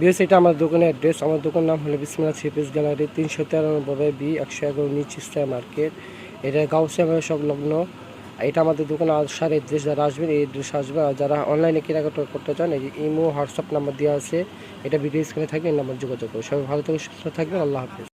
BS এটা আমার দোকানের অ্যাড্রেস। আমার দোকান নাম হলো বিসমিল্লা সিপিস গ্যালারি, তিনশো তেরানব্বই বি, একশো এগারো নিচ ইস্তায় মার্কেট। এটা গাউসিয়া সংলগ্ন। এটা আমাদের দোকানে আসার এড্রেস যারা আসবেন এই এড্রেস আসবে আর যারা অনলাইনে কেনাকাটা করতে চান, এই যে ইমো, হোয়াটসঅ্যাপ নাম্বার দেওয়া আছে, এটা ভিডিও স্ক্রিনে থাকবে এই নাম্বার যোগাযোগ করবে সবাই ভালো থেকে সুস্থ থাকবেন, আল্লাহ হাফিজ।